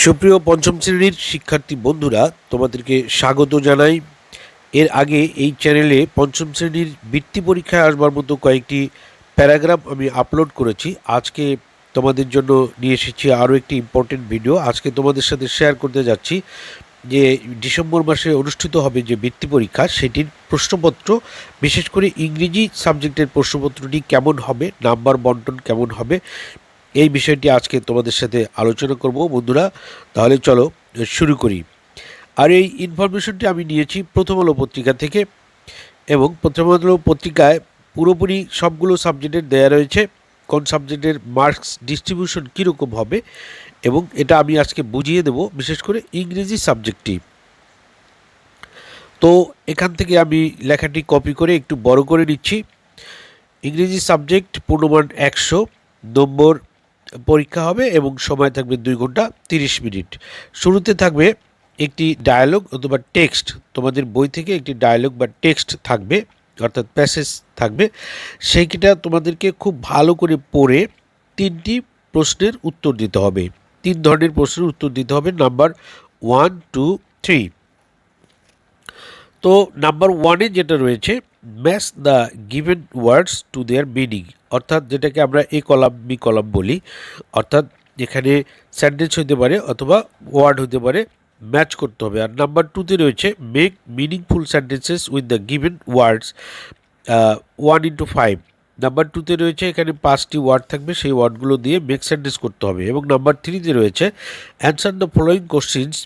সুপ্রিয় পঞ্চম শ্রেণির শিক্ষার্থী বন্ধুরা, তোমাদেরকে স্বাগত জানাই। এর আগে এই চ্যানেলে পঞ্চম শ্রেণির বৃত্তি পরীক্ষায় আসবার মতো কয়েকটি প্যারাগ্রাফ আমি আপলোড করেছি। আজকে তোমাদের জন্য নিয়ে এসেছি আরও একটি ইম্পর্টেন্ট ভিডিও আজকে তোমাদের সাথে শেয়ার করতে যাচ্ছি যে ডিসেম্বর মাসে অনুষ্ঠিত হবে যে বৃত্তি পরীক্ষা, সেটির প্রশ্নপত্র, বিশেষ করে ইংরেজি সাবজেক্টের প্রশ্নপত্রটি কেমন হবে, নাম্বার বন্টন কেমন হবে এই বিষয়টি আজকে তোমাদের সাথে আলোচনা করব বন্ধুরা। তাহলে চলো শুরু করি। আর এই ইনফরমেশনটি আমি নিয়েছি প্রথম আলো পত্রিকা থেকে এবং প্রথম আলো পত্রিকায় পুরোপুরি সবগুলো সাবজেক্টের দেয়া রয়েছে, কোন সাবজেক্টের মার্কস ডিস্ট্রিবিউশন কীরকম হবে এবং এটা আমি আজকে বুঝিয়ে দেব, বিশেষ করে ইংরেজি সাবজেক্টটি তো এখান থেকে আমি লেখাটি কপি করে একটু বড় করে নিচ্ছি। ইংরেজি সাবজেক্ট পূর্ণমান একশো, নম্বর পরীক্ষা হবে এবং সময় থাকবে দুই ঘণ্টা তিরিশ মিনিট। শুরুতে থাকবে একটি ডায়ালগ অথবা টেক্সট তোমাদের বই থেকে একটি ডায়ালগ বা টেক্সট থাকবে, অর্থাৎ প্যাসেজ থাকবে। সেইটা তোমাদেরকে খুব ভালো করে পড়ে তিনটি প্রশ্নের উত্তর দিতে হবে। তিন ধরনের প্রশ্নের উত্তর দিতে হবে। নাম্বার ওয়ান টু থ্রি তো নাম্বার ওয়ানে যেটা রয়েছে match the given words to their meaning অর্থাৎ যেটাকে আমরা এ কলাম, বি কলাম বলি, অর্থাৎ এখানে সেন্টেন্স হতে পারে অথবা ওয়ার্ড হতে পারে ম্যাচ করতে হবে। আর নাম্বার টুতে রয়েছে make meaningful sentences with the given words one into five number টুতে রয়েছে, এখানে পাঁচটি ওয়ার্ড থাকবে, সেই ওয়ার্ডগুলো দিয়ে মেক সেন্টেন্স করতে হবে। এবং নাম্বার থ্রিতে রয়েছে answer the following questions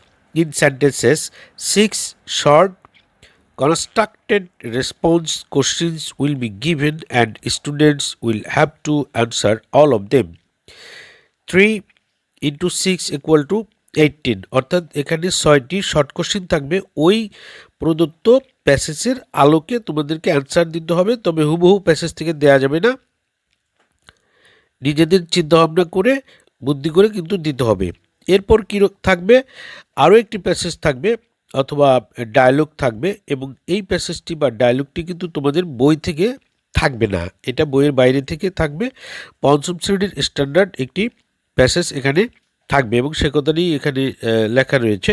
in sentences six short constructed response questions will be given and students will have to answer all of them. 3 into 6 equal to 18 অর্থাৎ এখানে ছয়টি শর্ট কোশ্চিন থাকবে। ওই প্রদত্ত প্যাসেজের আলোকে তোমাদেরকে অ্যান্সার দিতে হবে। তবে হুবহু প্যাসেজ থেকে দেয়া যাবে না। নিজেদের চিন্তাভাবনা করে, বুদ্ধি করে কিন্তু দিতে হবে। এরপর কী থাকবে? আরও একটি প্যাসেজ থাকবে। অথবা ডায়ালগ থাকবে এবং এই প্যাসেজটি বা ডায়ালগটি কিন্তু তোমাদের বই থেকে থাকবে না। এটা বইয়ের বাইরে থেকে থাকবে। পঞ্চম শ্রেণির স্ট্যান্ডার্ড একটি প্যাসেজ এখানে থাকবে এবং সে কথাটি এখানে লেখা রয়েছে।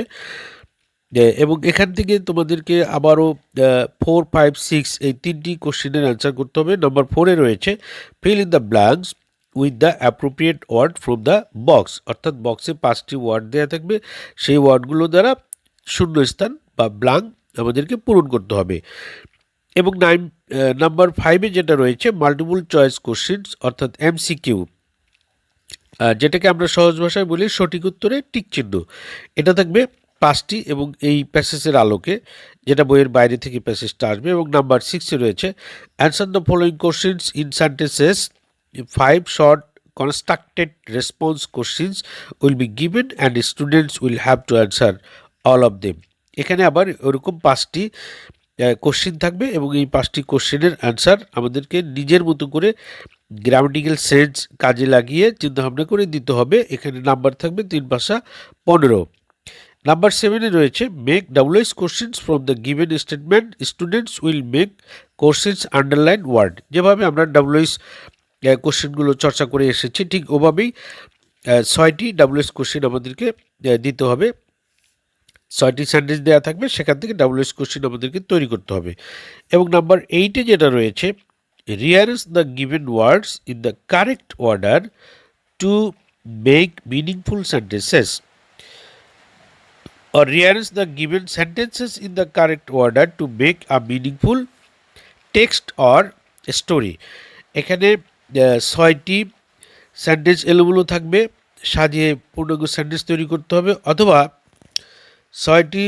এবং এখান থেকে তোমাদেরকে আবারও ফোর ফাইভ সিক্স এই তিনটি কোশ্চেনের অ্যান্সার করতে হবে। নম্বর ফোরে রয়েছে fill in the blanks with the appropriate word from the box অর্থাৎ বক্সে পাঁচটি ওয়ার্ড দেওয়া থাকবে। সেই ওয়ার্ডগুলো দ্বারা শূন্যস্থান বা ব্লাঙ্ক আমাদেরকে পূরণ করতে হবে। এবং নাইন নাম্বার ফাইভে যেটা রয়েছে মাল্টিপুল চয়েস কোশ্চিনস অর্থাৎ এমসিকিউ যেটাকে আমরা সহজ ভাষায় বলি সঠিক উত্তরে টিক চিহ্ন। এটা থাকবে পাঁচটি এবং এই প্যাসেজের আলোকে, যেটা বইয়ের বাইরে থেকে প্যাসেজটা আসবে। এবং নাম্বার সিক্সে রয়েছে answer the following questions in sentences five short constructed response questions will be given and students will have to answer all of them এখানে আবার ওরকম পাঁচটি কোশ্চিন থাকবে এবং এই পাঁচটি কোশ্চেনের অ্যান্সার আমাদেরকে নিজের মতো করে গ্রামাটিক্যাল সেন্স কাজে লাগিয়ে চিন্তাভাবনা করে দিতে হবে। এখানে নাম্বার থাকবে তিন ভাষা পনেরো। নাম্বার সেভেনে রয়েছে make WS questions from the given statement students will make questions underline word যেভাবে আমরা ডাব্লুএস কোশ্চেনগুলো চর্চা করে এসেছি, ঠিক ওভাবেই ছয়টি ডাব্লুএস কোশ্চেন আমাদেরকে দিতে হবে। ছয়টি সেন্টেন্স দেওয়া থাকবে, সেখান থেকে ডাবল ডাব্লিউএস কোশ্চিন আমাদেরকে তৈরি করতে হবে। এবং নাম্বার এইটে যেটা রয়েছে rearrange the given words in the correct order to make meaningful sentences or rearrange the given sentences in the correct order to make a meaningful text or story. এখানে ছয়টি সেন্টেন্স এলোমেলো থাকবে, সাজিয়ে পূর্ণাঙ্গ সেন্টেন্স তৈরি করতে হবে, অথবা ছয়টি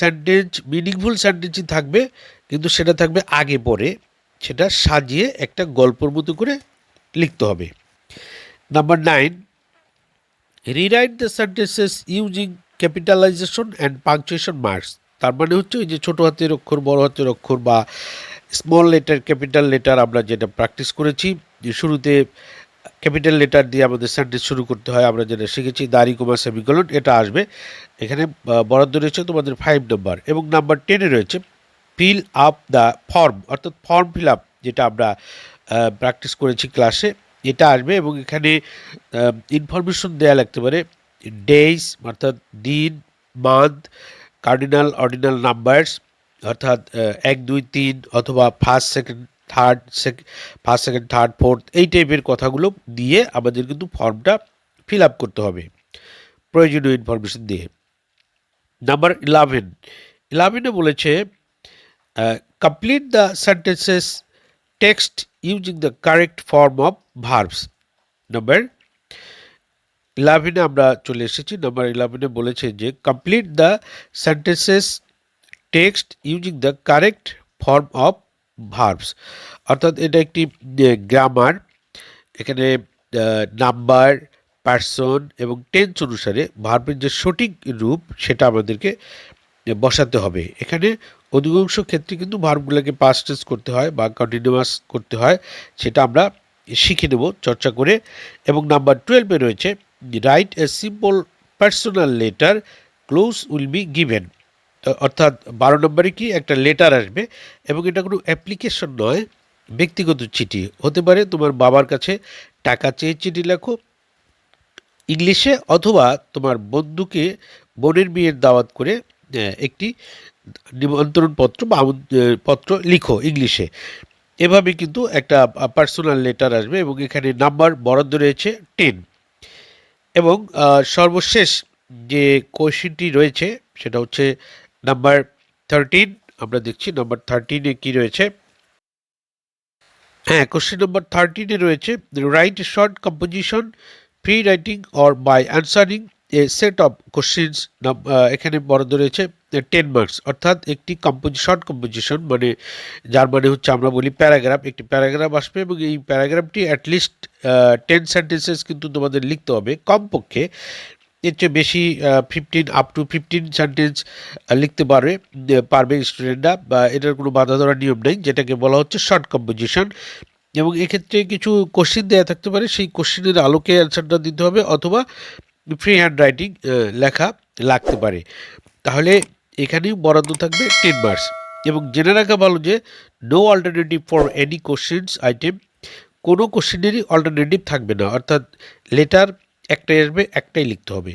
সেন্টেন্স মিনিংফুল সেন্টেন্সই থাকবে, কিন্তু সেটা থাকবে আগে পরে। সেটা সাজিয়ে একটা গল্পর মতো করে লিখতে হবে। Number nine rewrite the sentences using capitalization and punctuation marks তার মানে হচ্ছে ওই যে ছোটো হাতের অক্ষর, বড় হাতের অক্ষর বা স্মল লেটার ক্যাপিটাল লেটার আমরা যেটা প্র্যাকটিস করেছি, যে শুরুতে ক্যাপিটাল লেটার দিয়ে আমাদের সেন্টেন্স শুরু করতে হয়, আমরা যেটা শিখেছি, দাড়ি কুমার সেমিকলন এটা আসবে। এখানে বরাদ্দ রয়েছে তোমাদের ফাইভ নাম্বার এবং নাম্বার টেনে রয়েছে ফিল আপ দ্য ফর্ম অর্থাৎ ফর্ম ফিল আপ যেটা আমরা প্র্যাকটিস করেছি ক্লাসে এটা আসবে এবং এখানে ইনফরমেশন দেওয়া লাগতে পারে ডেইস অর্থাৎ দিন মান্থ কার্ডিনাল অর্ডিনাল নাম্বারস অর্থাৎ এক, দুই, তিন অথবা first second third second first second third fourth এই টাইপের কথাগুলো দিয়ে আমাদের কিন্তু ফর্মটা ফিল আপ করতে হবে। প্রয়োজনীয় ইনফরমেশন দিয়ে। নাম্বার ইলেভেন ইলেভেনে বলেছে complete the sentences text using the correct form of verbs number ইলেভেনে আমরা চলে এসেছি। নাম্বার ইলেভেনে বলেছে যে complete the sentences text using the correct form of verbs অর্থাৎ এটা একটি গ্রামার এখানে নাম্বার পার্সন এবং টেন্স অনুসারে ভার্বের যে সঠিক রূপ সেটা আমাদেরকে বসাতে হবে। এখানে অধিকাংশ ক্ষেত্রে কিন্তু ভার্বগুলোকে পাস্ট করতে হয় বা কন্টিনিউয়াস করতে হয়, সেটা আমরা শিখে নেব চর্চা করে। এবং নাম্বার টুয়েলভে রয়েছে write a simple personal letter clues will be given অর্থাৎ বারো নম্বরে কি একটা লেটার আসবে এবং এটা কোনো অ্যাপ্লিকেশন নয়, ব্যক্তিগত চিঠি। হতে পারে তোমার বাবার কাছে টাকা চেয়ে চিঠি লেখো, ইংলিশে অথবা তোমার বন্ধুকে বোনের বিয়ের দাওয়াত করে একটি নিমন্ত্রণ পত্র বা পত্র লিখো ইংলিশে। এভাবে কিন্তু একটা পার্সোনাল লেটার আসবে এবং এখানে নাম্বার বরাদ্দ রয়েছে টেন এবং সর্বশেষ যে কোয়েশ্চেনটি রয়েছে, সেটা হচ্ছে নাম্বার থার্টিন আমরা দেখছি নাম্বার থার্টিনে কি রয়েছে? হ্যাঁ কোশ্চেন নাম্বার থার্টিনে রয়েছে write short composition free writing or by answering a set of questions এখানে বরাদ্দ রয়েছে টেন মার্কস অর্থাৎ একটি কম্পোজি শর্ট কম্পোজিশন মানে যার মানে হচ্ছে আমরা বলি প্যারাগ্রাফ একটি প্যারাগ্রাফ আসবে এবং এই প্যারাগ্রাফটি অ্যাটলিস্ট টেন সেন্টেন্সেস কিন্তু তোমাদের লিখতে হবে। কমপক্ষে এর চেয়ে বেশি fifteen up to fifteen sentence লিখতে পারবে পারবে স্টুডেন্টরা বা এটার কোনো বাধা ধরার নিয়ম নেই, যেটাকে বলা হচ্ছে শর্ট কম্পোজিশন এবং এক্ষেত্রে কিছু কোশ্চিন দেওয়া থাকতে পারে, সেই কোশ্চিনের আলোকে অ্যান্সারটা দিতে হবে, অথবা ফ্রি হ্যান্ড রাইটিং লেখা লাগতে পারে। তাহলে এখানেও বরাদ্দ থাকবে টেন মার্কস এবং জেনে রাখা ভালো যে no alternative for any questions item কোনো কোশ্চেনেরই অল্টারনেটিভ থাকবে না। অর্থাৎ লেটার একটাই আসবে একটাই লিখতে হবে।